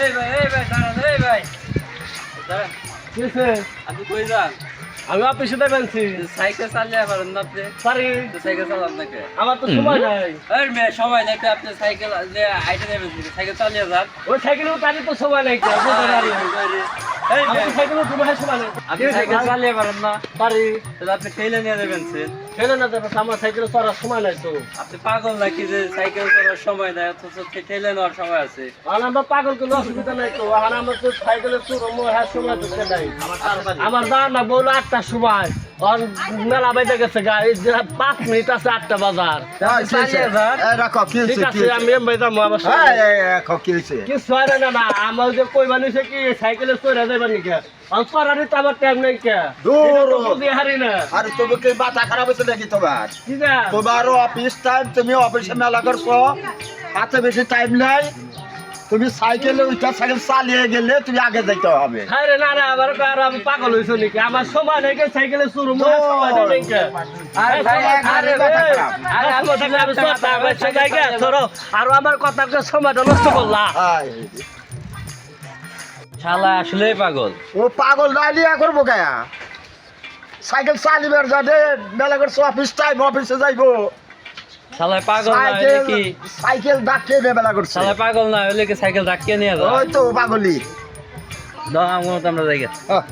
এই ভাই এই ভাই দাঁড়ান এই ভাই। আপনি কই যান? আমি অফিসে দেবেনছি সাইকেল চালিয়ে পারেন না আপনি? পারি সাইকেল চালান নাকি? আমার তো সময় নাই। এই মেয়ে সময় নাই আপনি সাইকেল আইটে দেবেন সাইকেল চালিয়ে যান। ওই সাইকেলেও তারই তো সময় নাই আপনি পাগল নাকি যে সাইকেল সময় নাই অথচ ঠেলে নেওয়ার সময় আছে? আর আমরা পাগল কোনো অসুবিধা নাই তো। আমার তো সাইকেলে হ্যাঁ সময় নাই। আমার দাঁড় না বলল আটটার সময়। মেলা বাইতে গেছে পাঁচ মিনিট আছে আটটা বাজার। ঠিক আছে আমি হয়েছে? কিছু হয় না না আমার যে কই বানিয়েছে কি সাইকেলে চড়ে যাবে নাকি? তো আমার টাইম নেই কে? দূর। বুঝি হারি না। আর তুমি কি মাথা খারাপ হয়েছে নাকি তোমার? তোমার অফিস টাইম তুমি অফিসে মেলা করছ। হাতে বেশি টাইম নাই। তুমি সাইকেলে উঠা সাইকেল চালিয়ে গেলে তুমি আগে যেতে হবে। আরে না না আমার আর আমি পাগল হইছো নাকি? আমার সময় নেই কে সাইকেলে শুরু নেই কে আরে ভাই, আরে ভাই, ভাই, আরে আমি থাকলে আমি কে, ধরো, আরও আমার কথা নষ্ট করলা। শালা আসলেই পাগল। ও পাগল করব গায়া সাইকেল চালিবার যাবে মেলা করছ অফিস টাইম অফিসে যাইবো। শালা পাগল না হইলে কি? সাইকেল ডাকিয়ে নিয়ে মেলা করছে। শালা পাগল না হইলে কি সাইকেল ডাকিয়ে নিয়ে যাও? ওই তো পাগলি দাও আমার আমরা যাই হ্যাঁ।